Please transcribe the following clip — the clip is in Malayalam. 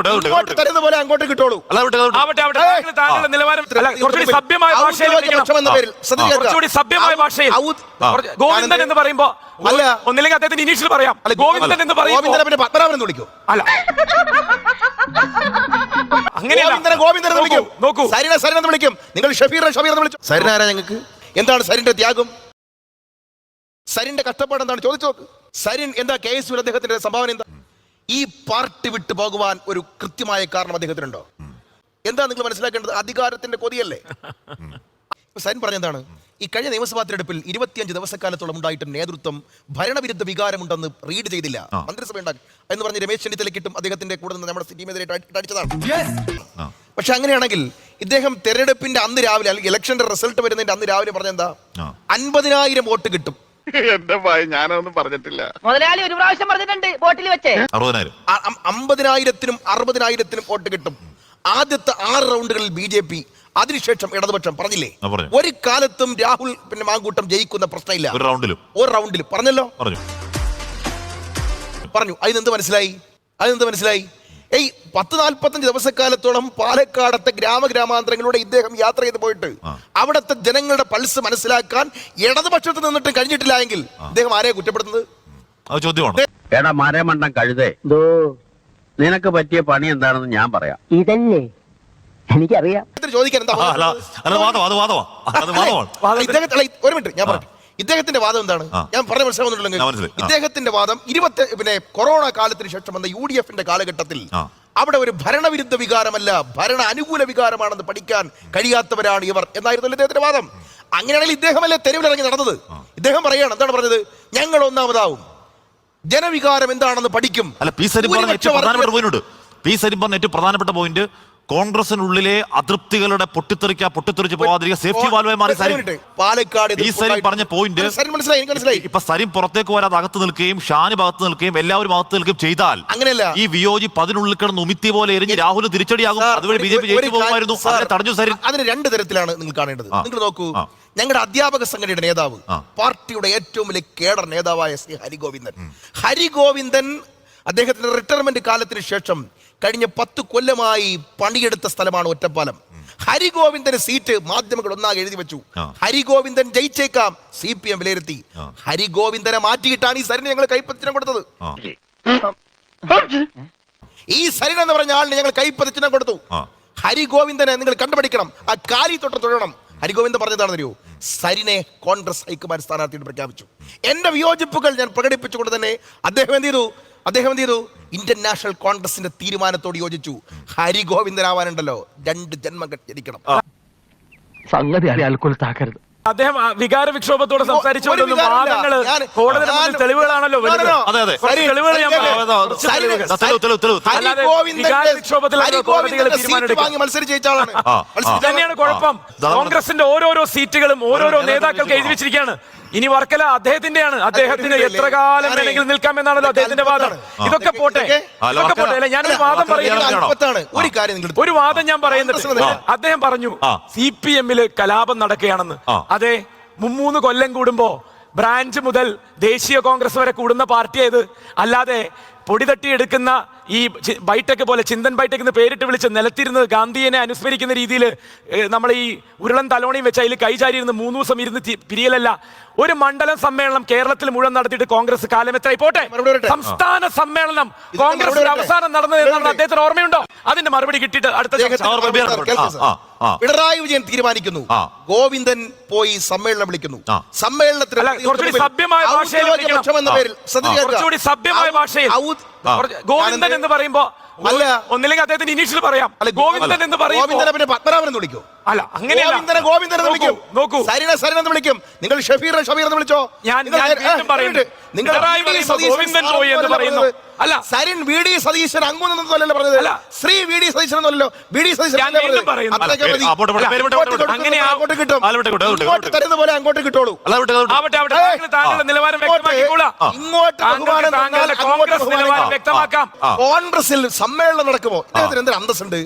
ഇങ്ങോട്ട് തരുന്ന പോലെ അങ്ങോട്ട്. ആവട്ടെ ആവട്ടെ. താങ്കൾ താങ്കളുടെ നിലവാരം അല്ല കുറച്ചുകൂടി സഭ്യമായ ഭാഷയിൽ ഔദ്യോഗിക വിളിക്കണം. പക്ഷം എന്ന പേരിൽ ശ്രദ്ധിക്കുക. കുറച്ചുകൂടി സഭ്യമായ ഭാഷയിൽ. കുറച്ച് ഗോവിന്ദൻ എന്ന് പറയുമ്പോ അല്ല. ഒന്നില്ലെങ്കിൽ അദ്ദേഹത്തിന് ഇനീഷ്യൽ പറയാം. അല്ല, ഗോവിന്ദൻ എന്ന് പറയുമ്പോ ഗോവിന്ദനെ പിന്നെ പത്മനാഭൻ എന്ന് വിളിക്കൂ. അല്ല. അങ്ങനെയല്ല. ഗോവിന്ദനെ ഗോവിന്ദൻ എന്ന് വിളിക്കും. നോക്കൂ സരിനെ സരിനെ എന്ന് വിളിക്കും. നിങ്ങൾ ഷഫീറിനെ ഷഫീർ എന്ന് വിളിച്ചു. സരിൻ ആരാ ഞങ്ങൾക്ക്? എന്താണ് സരിന്റെ ത്യാഗം? സരിന്റെ കഷ്ടപ്പാട് എന്താണ്? ചോദിച്ചു നോക്ക്. സരിൻ എന്താ കെ എസ് അദ്ദേഹത്തിന്റെ സംഭാവന എന്താ? ഈ പാർട്ടി വിട്ടു പോകുവാൻ ഒരു കൃത്യമായ കാരണം അദ്ദേഹത്തിനുണ്ടോ? എന്താ നിങ്ങൾ മനസ്സിലാക്കേണ്ടത്? അധികാരത്തിന്റെ കൊതിയല്ലേ? സൈൻ പറഞ്ഞെന്താണ്? ഈ കഴിഞ്ഞ നിയമസഭാ തെരഞ്ഞെടുപ്പിൽ ഇരുപത്തിയഞ്ച് ദിവസക്കാലത്തോളം ഉണ്ടായിട്ടും നേതൃത്വം ഭരണവിരുദ്ധ വികാരമുണ്ടെന്ന് റീഡ് ചെയ്തില്ല. മന്ത്രിസഭ ഉണ്ടാക്കി. എന്ന് പറഞ്ഞ് രമേശ് ചെന്നിത്തലയ്ക്കിട്ടും അദ്ദേഹത്തിന്റെ കൂടെ നിന്ന് നമ്മുടെ ടീമെതിരെ അടിച്ചതാണ്. പക്ഷെ അങ്ങനെയാണെങ്കിൽ ഇദ്ദേഹം തെരഞ്ഞെടുപ്പിന്റെ അന്ന് രാവിലെ അല്ലെങ്കിൽ ഇലക്ഷന്റെ റിസൾട്ട് വരുന്നതിന്റെ അന്ന് രാവിലെ പറഞ്ഞെന്താ. അൻപതിനായിരം വോട്ട് കിട്ടും. എന്റെ ഭയ ഞാനൊന്നും പറഞ്ഞിട്ടില്ല. മുതലാളി ഒരു പ്രാവശ്യം പറഞ്ഞിട്ടുണ്ട് ബോട്ടിൽ വെച്ച്. അറുപതിനായിരം. അമ്പതിനായിരത്തിനും അറുപതിനായിരത്തിനും വോട്ട് കിട്ടും. ആദ്യത്തെ ആറ് റൗണ്ടുകളിൽ ബി ജെ പി അതിനുശേഷം ഇടതുപക്ഷം പറഞ്ഞില്ലേ? ആ, പറഞ്ഞു. ഒരു കാലത്തും രാഹുൽ പിന്നെ മാങ്കൂട്ടം ജയിക്കുന്ന പ്രശ്നമില്ല. ഒരു റൗണ്ടിലും. ഒരു റൗണ്ടിൽ പറഞ്ഞല്ലോ? പറഞ്ഞു. പറഞ്ഞു. അതിനെന്ത് മനസ്സിലായി? അതിനെന്ത് മനസ്സിലായി? ഏയ് പത്ത് നാൽപ്പത്തഞ്ച് ദിവസക്കാലത്തോളം പാലക്കാടത്തെ ഗ്രാമഗ്രാമാന്തരങ്ങളിലൂടെ ഇദ്ദേഹം യാത്ര ചെയ്ത് പോയിട്ട്. അവിടുത്തെ ജനങ്ങളുടെ പൾസ് മനസ്സിലാക്കാൻ ഇടതുപക്ഷത്ത് നിന്നിട്ട് കഴിഞ്ഞിട്ടില്ല എങ്കിൽ ഇദ്ദേഹം കുറ്റപ്പെടുത്തുന്നത്? അത് ചോദ്യമാണ്. എടാ മരമണ്ടം കഴുതേ. നിനക്ക് പറ്റിയ പണി എന്താണെന്ന് ഞാൻ പറയാം. ഇതല്ലേ? എനിക്കറിയാം. ചോദിക്കാൻ എന്താ ഒരു മിനിറ്റ് ഞാൻ പറഞ്ഞു ഇദ്ദേഹത്തിന്റെ വാദം എന്താണ്? ഞാൻ പറഞ്ഞ മനസ്സിലാവുന്നുണ്ടല്ലോ. ഇദ്ദേഹത്തിന്റെ വാദം ഇരുപത്തി പിന്നെ കൊറോണ കാലത്തിന് ശേഷം വന്ന യു ഡി എഫിന്റെ കാലഘട്ടത്തിൽ അവിടെ ഒരു ഭരണവിരുദ്ധ വികാരമല്ല ഭരണ അനുകൂല വികാരമാണെന്ന് പഠിക്കാൻ കഴിയാത്തവരാണ് ഇവർ എന്നായിരുന്നു ഇദ്ദേഹത്തിന്റെ വാദം. അങ്ങനെയാണെങ്കിൽ ഇദ്ദേഹമല്ലേ തെരുവിലിറങ്ങി നടന്നത്? ഇദ്ദേഹം പറയാണ് എന്താണ് പറഞ്ഞത്? ഞങ്ങൾ ഒന്നാമതാവും. ജനവികാരം എന്താണെന്ന് പഠിക്കും. അല്ല പി പറഞ്ഞ ഏറ്റവും പ്രധാനപ്പെട്ട പോയിന്റ് പി പറഞ്ഞ ഏറ്റവും പ്രധാനപ്പെട്ട പോയിന്റ് കോൺഗ്രസിനുള്ളിലെ അതൃപ്തികളുടെ പൊട്ടിത്തെറിക്ക പൊട്ടിത്തെറിച്ച് പോവാതിരിക്കുക സേഫ്റ്റി വാൽവായി മാറി സരി പാലക്കാട് ഈ സരി പറഞ്ഞ പോയിന്റ് മനസ്സിലായി ഇപ്പൊ സരിം പുറത്തേക്ക് വരാതെ അകത്ത് നിൽക്കുകയും ഷാന് ഭാഗത്ത് നിൽക്കുകയും എല്ലാവരും അകത്ത് നിൽക്കുകയും ചെയ്താൽ അങ്ങനെയല്ല. ഈ വിയോജി പതിനുള്ളിൽ കിടന്ന് ഉമിത്തി പോലെ എരിഞ്ഞ് രാഹുൽ തിരിച്ചടിയാകും. അതുവഴി ബി ജെ പി ജയിച്ചു പോകുമായിരുന്നു. തടഞ്ഞു സരിൻ. അതിന് രണ്ട് തരത്തിലാണ് നിങ്ങൾ കാണേണ്ടത്. നിങ്ങൾ നോക്കൂ. ഞങ്ങളുടെ അധ്യാപക സംഘടനയുടെ നേതാവ് പാർട്ടിയുടെ ഏറ്റവും വലിയ കേഡർ നേതാവായ ശ്രീ ഹരിഗോവിന്ദൻ. ഹരിഗോവിന്ദൻ അദ്ദേഹത്തിന്റെ റിട്ടയർമെന്റ് കാലത്തിന് ശേഷം കഴിഞ്ഞ പത്ത് കൊല്ലമായി പണിയെടുത്ത സ്ഥലമാണ് ഒറ്റപ്പാലം. ഹരിഗോവിന്ദന് സീറ്റ് മാധ്യമങ്ങൾ ഒന്നാകെ എഴുതി വെച്ചു. ഹരിഗോവിന്ദൻ ജയിച്ചേക്കാം. സി പി എം വിലയിരുത്തി. ഹരിഗോവിന്ദനെ മാറ്റിയിട്ടാണ് ഈ സരിന് ഞങ്ങൾ കൈപ്പത്തിനം കൊടുത്തത്. ഈ സരിൻ എന്ന് പറഞ്ഞ ആളിന് ഞങ്ങൾ കൈപ്പത്തിനം കൊടുത്തു. ഹരിഗോവിന്ദനെ നിങ്ങൾ കണ്ടുപിടിക്കണം. ആ കാലി തൊട്ട് തൊഴണം. ഹരിഗോവിന്ദൻ പറഞ്ഞതാണെന്ന് അറിയോ? സരിനെ കോൺഗ്രസ് ഹൈക്കമാൻഡ് സ്ഥാനാർത്ഥിയുടെ പ്രഖ്യാപിച്ചു. എന്റെ വിയോജിപ്പുകൾ ഞാൻ പ്രകടിപ്പിച്ചുകൊണ്ട് തന്നെ അദ്ദേഹം എന്ത് ചെയ്തു? അദ്ദേഹം എന്ത് ചെയ്തു? ഇന്ത്യൻ നാഷണൽ കോൺഗ്രസിന്റെ തീരുമാനത്തോട് യോജിച്ചു. ഹരിഗോവിന്ദനാവാനുണ്ടല്ലോ രണ്ട് ജന്മം ജനിക്കണം സംഗതി താക്കരുത്. അദ്ദേഹം വികാര വിക്ഷോഭത്തോടെ സംസാരിച്ചുകൊണ്ടൊന്നും. വാദങ്ങൾ തെളിവുകളാണല്ലോ തന്നെയാണ് കുഴപ്പം. കോൺഗ്രസിന്റെ ഓരോരോ സീറ്റുകളും ഓരോരോ നേതാക്കൾക്ക് എഴുതി വെച്ചിരിക്കുകയാണ്. ഇനി വർക്കല അദ്ദേഹത്തിന്റെയാണ്. അദ്ദേഹത്തിന് എത്ര കാലം വേണമെങ്കിലും നിൽക്കാം എന്നാണല്ലോ അദ്ദേഹത്തിന്റെ വാദം. ഇതൊക്കെ പോട്ടെ. ഇതൊക്കെ- പോട്ടെ. അല്ലെ ഞാനൊരു വാദം പറയുന്നത് ഒരു കാര്യം ഒരു വാദം ഞാൻ പറയുന്നുണ്ട്. അദ്ദേഹം പറഞ്ഞു. സി പി എമ്മിൽ കലാപം നടക്കുകയാണെന്ന്. അതെ മുമ്മൂന്ന് കൊല്ലം കൂടുമ്പോ ബ്രാഞ്ച് മുതൽ ദേശീയ കോൺഗ്രസ് വരെ കൂടുന്ന പാർട്ടിയായത്. അല്ലാതെ പൊടി തട്ടിയെടുക്കുന്ന ഈ ബൈട്ടക്ക് ബൈടെക് പോലെ ചിന്തൻ ബൈടെക് എന്ന് പേരിട്ട് വിളിച്ച് നിലത്തിരുന്ന് ഗാന്ധിയനെ അനുസ്മരിക്കുന്ന രീതിയിൽ നമ്മൾ ഈ ഉരുളൻ തലോണിയും വെച്ച് അതിൽ കൈചാരിയിരുന്ന് മൂന്ന് ദിവസം ഇരുന്ന് പിരിയലല്ല. ഒരു മണ്ഡലം സമ്മേളനം കേരളത്തിൽ മുഴുവൻ നടത്തിയിട്ട് കോൺഗ്രസ് കാലം എത്രയായി പോട്ടെ സംസ്ഥാന സമ്മേളനം കോൺഗ്രസ് അവസാനം നടന്നത് എന്നാണ് അദ്ദേഹത്തിന് ഓർമ്മയുണ്ടോ? അതിന്റെ മറുപടി കിട്ടിയിട്ട് അടുത്ത പിണറായി വിജയൻ തീരുമാനിക്കുന്നു. ഗോവിന്ദൻ പോയി സമ്മേളനം വിളിക്കുന്നു. സമ്മേളനത്തിൽ അല്ല, കുറച്ചുകൂടി സഭ്യമായ ഭാഷയിൽ ഔദ്യോഗിക വിളിക്കണം. പക്ഷം എന്ന പേരിൽ ശ്രദ്ധിക്കുക. കുറച്ചുകൂടി സഭ്യമായ ഭാഷയിൽ. ഗോവിന്ദൻ എന്ന് പറയുമ്പോ അല്ല. ഒന്നില്ലെങ്കിൽ അദ്ദേഹത്തിന് ഇനീഷ്യൽ പറയാം. അല്ല, ഗോവിന്ദൻ എന്ന് പറയും ഗോവിന്ദനെ പിന്നെ പത്മനാഭൻ എന്ന് വിളിക്കും. അല്ല അങ്ങനെ ഗോവിന്ദനെ ഗോവിന്ദൻ എന്ന് വിളിക്കും. നോക്കൂ സരിന സരിൻ എന്ന് വിളിക്കും. നിങ്ങൾ ഷഫീർ ഷഫീർ എന്ന് വിളിച്ചോ? ഞാൻ- പറയുന്നുണ്ട് ഞാൻ വീണ്ടും പറയുന്നു. നിങ്ങൾ ഗോവിന്ദൻ പോയി എന്ന് പറയുന്നു. അല്ല. സരിൻ വി ഡി സതീശൻ അങ്ങോട്ടൊന്നല്ലോ പറഞ്ഞത് അല്ല. ശ്രീ വി ഡി സതീശൻ എന്നല്ലോ വി ഡി സതീശൻ അങ്ങോട്ട് കിട്ടും ഇങ്ങോട്ട് തരുന്ന പോലെ അങ്ങോട്ട് കിട്ടോളൂ അല്ല വിട്ടെ വിട്ടെ. ആവട്ടെ ആവട്ടെ ഏയ്. താങ്കൾ താങ്കളുടെ നിലവാരം ഇങ്ങോട്ട്. കോൺഗ്രസിൽ സമ്മേളനം നടക്കുമോ ഇദ്ദേഹത്തിന് എന്തൊരു അന്തസ്സുണ്ട്